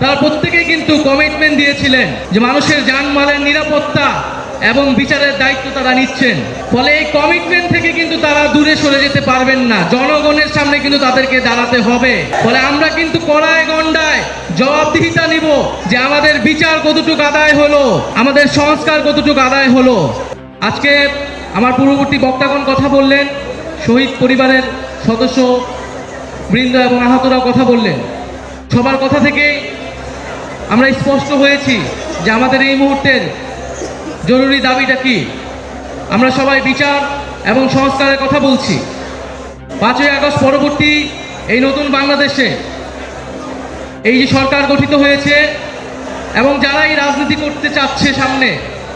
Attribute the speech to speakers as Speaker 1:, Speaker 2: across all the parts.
Speaker 1: তারা প্রত্যেকেই কিন্তু কমিটমেন্ট দিয়েছিলেন যে মানুষের যানমালের নিরাপত্তা এবং বিচারের দায়িত্ব তারা নিচ্ছেন। ফলে এই কমিটমেন্ট থেকে কিন্তু তারা দূরে সরে যেতে পারবেন না। জনগণের সামনে কিন্তু তাদেরকে দাঁড়াতে হবে। ফলে আমরা কিন্তু কড়ায় গন্ডায় জবাবদিহিতা নিব যে আমাদের বিচার কতটুকু আদায় হলো, আমাদের সংস্কার কতটুকু আদায় হলো। আজকে আমার পূর্ববর্তী বক্তাগণ কথা বললেন, শহীদ পরিবারের সদস্য বৃন্দ এবং আহতরাও কথা বললেন। সবার কথা থেকে আমরা স্পষ্ট হয়েছি যে আমাদের এই মুহূর্তের জরুরি দাবিটা কি? আমরা সবাই বিচার এবং সংস্কারের কথা বলছি। পাঁচই আগস্ট পরবর্তী এই নতুন বাংলাদেশে এই যে সরকার গঠিত হয়েছে এবং যারা এই রাজনীতি করতে চাচ্ছে সামনে,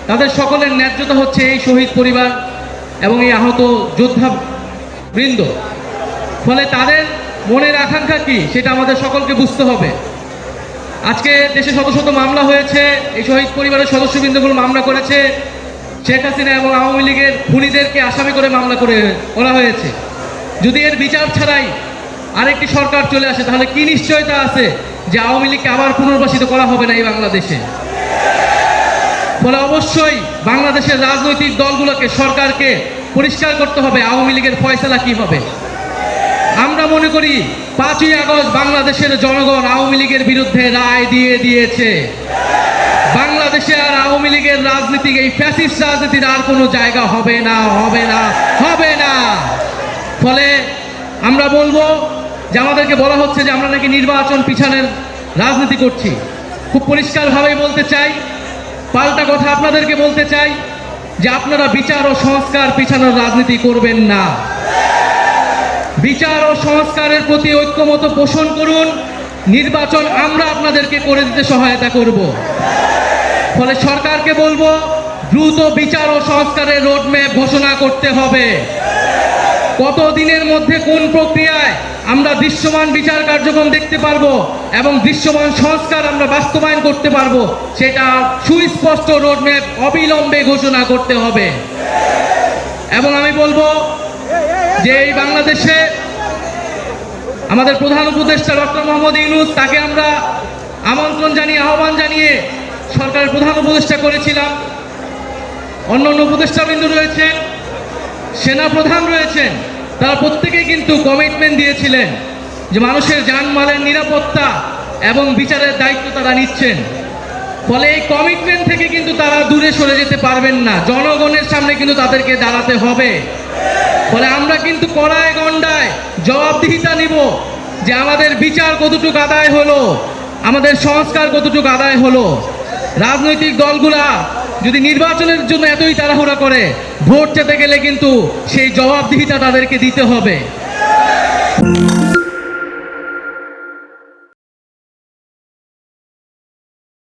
Speaker 1: তাদের সকলের ন্যায্যতা হচ্ছে এই শহীদ পরিবার এবং এই আহত যোদ্ধা বৃন্দ ফলে তাদের মনের আকাঙ্ক্ষা কি? সেটা আমাদের সকলকে বুঝতে হবে। আজকে দেশে শত শত মামলা হয়েছে, এই শহীদ পরিবারের সদস্যবৃন্দগুলো মামলা করেছে। শেখ হাসিনা এবং আওয়ামী লীগের খুনিদেরকে আসামি করে মামলা করে করা হয়েছে। যদি এর বিচার ছাড়াই আরেকটি সরকার চলে আসে, তাহলে কি নিশ্চয়তা আছে যে আওয়ামী লীগকে আবার পুনর্বাসিত করা হবে না এই বাংলাদেশে? ফলে অবশ্যই বাংলাদেশের রাজনৈতিক দলগুলোকে, সরকারকে পরিষ্কার করতে হবে আওয়ামী লীগের ফয়সালা কি হবে। আমরা মনে করি পাঁচই আগস্ট বাংলাদেশের জনগণ আওয়ামী লীগের বিরুদ্ধে রায় দিয়ে দিয়েছে। বাংলাদেশে আর আওয়ামী লীগের রাজনীতি এই ফ্যাসিস্ট রাজনীতির আর কোনো জায়গা হবে না হবে না হবে না। ফলে আমরা বলব যে আমাদেরকে বলা হচ্ছে যে আমরা নাকি নির্বাচন পিছানের রাজনীতি করছি। খুব পরিষ্কারভাবেই বলতে চাই, পাল্টা কথা আপনাদেরকে বলতে চাই যে আপনারা বিচার ও সংস্কার পিছানোর রাজনীতি করবেন না। বিচার ও সংস্কারের প্রতি ঐক্যমত পোষণ করুন। নির্বাচন আমরা আপনাদেরকে করে দিতে সহায়তা করব। ফলে সরকারকে বলব, দ্রুত বিচার ও সংস্কারের রোডম্যাপ ঘোষণা করতে হবে। কত দিনের মধ্যে কোন প্রক্রিয়ায় আমরা দৃশ্যমান বিচার কার্যক্রম দেখতে পারব এবং দৃশ্যমান সংস্কার আমরা বাস্তবায়ন করতে পারব, সেটা সুস্পষ্ট রোডম্যাপ অবিলম্বে ঘোষণা করতে হবে। এবং আমি বলব যে এই বাংলাদেশে আমাদের প্রধান উপদেষ্টা ডক্টর মোহাম্মদ ইউনুস, তাকে আমরা আমন্ত্রণ জানিয়ে, আহ্বান জানিয়ে সরকারের প্রধান উপদেষ্টা করেছিলাম। অন্য অন্য উপদেষ্টাবৃন্দ রয়েছেন সেনা প্রধান রয়েছেন, তারা প্রত্যেকেই কিন্তু কমিটমেন্ট দিয়েছিলেন যে মানুষের জানমালের নিরাপত্তা এবং বিচারের দায়িত্ব তারা নিচ্ছেন। ফলে এই কমিটমেন্ট থেকে কিন্তু তারা দূরে সরে যেতে পারবেন না। জনগণের সামনে কিন্তু তাদেরকে দাঁড়াতে হবে। ফলে আমরা কিন্তু কড়ায় গন্ডায় জবাবদিহিতা নিব যে আমাদের বিচার কতটুকু আদায় হলো, আমাদের সংস্কার কতটুকু আদায় হলো। রাজনৈতিক দলগুলা যদি নির্বাচনের জন্য এতই তাড়াহুড়া করে, ভোট চেতে গেলে কিন্তু সেই জবাবদিহিতা তাদেরকে দিতে হবে।